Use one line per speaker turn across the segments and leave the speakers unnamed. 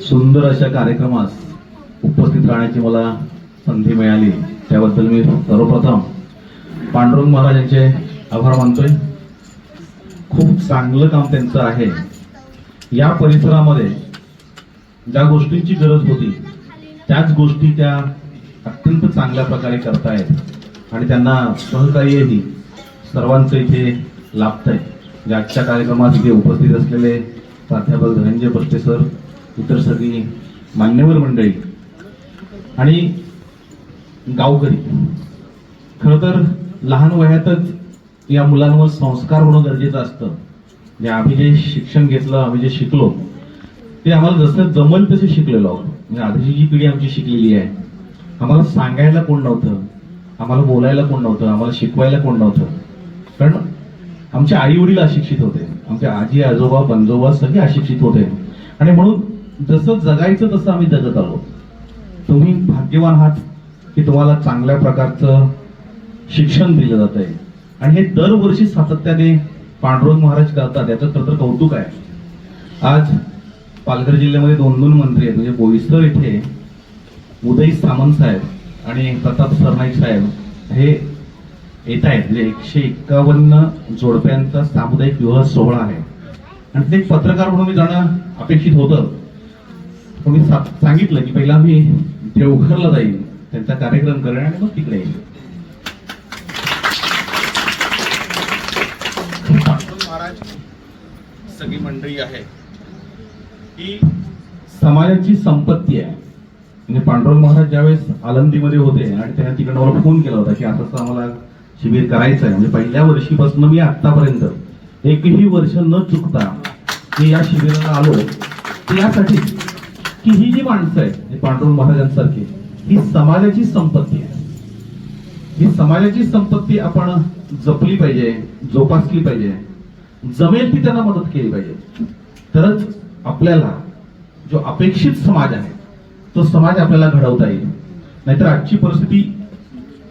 सुंदर अशा कार्यक्रमास उपस्थित राहण्याची मला संधी मिळाली. त्याबद्दल मी सर्वप्रथम पांडुरंग महाराज यांचे आभार मानतोय. खूप चांगलं काम त्यांचं आहे. या परिसरामध्ये ज्या गोष्टींची गरज होती त्याच गोष्टी त्या अत्यंत चांगल्या प्रकारे करतायत आणि त्यांना सहकार्यही सर्वांचं इथे लाभत आहे आजच्या कार्यक्रमात इथे उपस्थित असलेले प्राध्यापक धनंजय बस्टे सर इतर सगळी मान्यवर मंडळी आणि गावकरी. खरं तर लहान वयातच या मुलांवर संस्कार होणं गरजेचं असतं. म्हणजे आम्ही जे शिक्षण घेतलं आम्ही जे शिकलो ते आम्हाला जसं जमल तसे शिकलेलो आहोत. म्हणजे आधीची जी पिढी आमची शिकलेली आहे आम्हाला सांगायला कोण नव्हतं आम्हाला बोलायला कोण नव्हतं आम्हाला शिकवायला कोण नव्हतं. कारण आमचे आई वडील अशिक्षित होते. आमचे आजी आजोबा पंजोबा सगळे अशिक्षित होते. आणि म्हणून जसं जगायचं तसं आम्ही जगत आलो तुम्ही भाग्यवान आहात की तुम्हाला चांगल्या प्रकारचं शिक्षण दिलं जात आहे. आणि हे दरवर्षी सातत्याने पांडुरंग महाराज करतात याचं खरं तर कौतुक आहे. आज पालघर जिल्ह्यामध्ये दोन दोन मंत्री आहेत म्हणजे बोईसर इथे उदय सामंत साहेब आणि प्रताप सरनाईक साहेब हे येत आहेत. म्हणजे एकशे एक्कावन्न जोडप्यांचा सामुदायिक विवाह सोहळा आहे. आणि ते पत्रकार म्हणून मी जाणं अपेक्षित होतं. कोणी मी सांगितलं की पहिला मी देवघरला जाईल त्यांचा कार्यक्रम करेन आणि मग तिकडे
येईल महाराज सगळी मंडळी आहे.
ही समाजाची संपत्ती आहे. म्हणजे पांडुरंग महाराज ज्यावेळेस आलंदीमध्ये होते आणि त्यांना तिकडं मला फोन केला होता की असं असं आम्हाला शिबिर करायचं आहे. म्हणजे पहिल्या वर्षीपासून मी आत्तापर्यंत एकही वर्ष न चुकता मी या शिबिराला आलो. ते यासाठी की ही जी माणसं आहेत पांडुरंग महाराजांसारखी ही समाजाची संपत्ती आहे. ही समाजाची संपत्ती आपण जपली पाहिजे जोपासली पाहिजे जमेल ती त्यांना मदत केली पाहिजे. तरच आपल्याला जो अपेक्षित समाज आहे तो समाज आपल्याला घडवता येईल. नाहीतर आजची परिस्थिती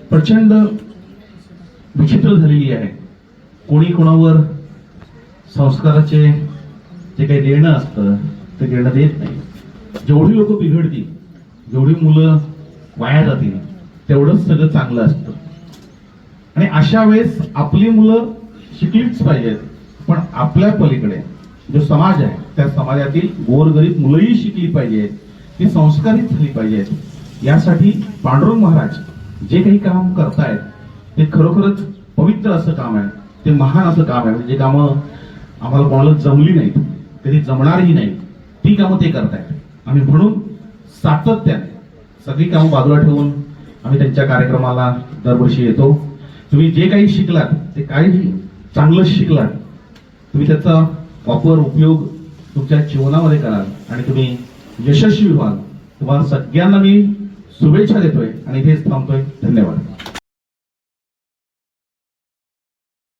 प्रचंड विचित्र झालेली आहे. कोणी कोणावर संस्काराचे जे काही देणं असतं ते देणं देत नाही. जेवढी लोक बिघडतील जेवढी मुलं वाया जातील तेवढंच सगळं चांगलं असतं. आणि अशा वेळेस आपली मुलं शिकलीच पाहिजेत पण आपल्या पलीकडे जो समाज आहे त्या समाजातील गोरगरीब मुलंही शिकली पाहिजेत ती संस्कारित झाली पाहिजेत. यासाठी पांडुरंग महाराज जे काही काम करतायत ते खरोखरच पवित्र असं काम आहे ते महान असं काम आहे. म्हणजे जे कामं आम्हाला कोणाला जमली नाहीत कधी जमणारही नाहीत. ती कामं ते करतायत. आणि म्हणून सातत्याने सगळी कामं बाजूला ठेवून आम्ही त्यांच्या कार्यक्रमाला दरवर्षी येतो. तुम्ही जे काही शिकलात ते काही चांगलं शिकलात तुम्ही त्याचा वापर उपयोग तुमच्या जीवनामध्ये कराल आणि तुम्ही यशस्वी व्हाल. तुम्हाला सगळ्यांना मी शुभेच्छा देतोय आणि हेच थांबतोय. धन्यवाद.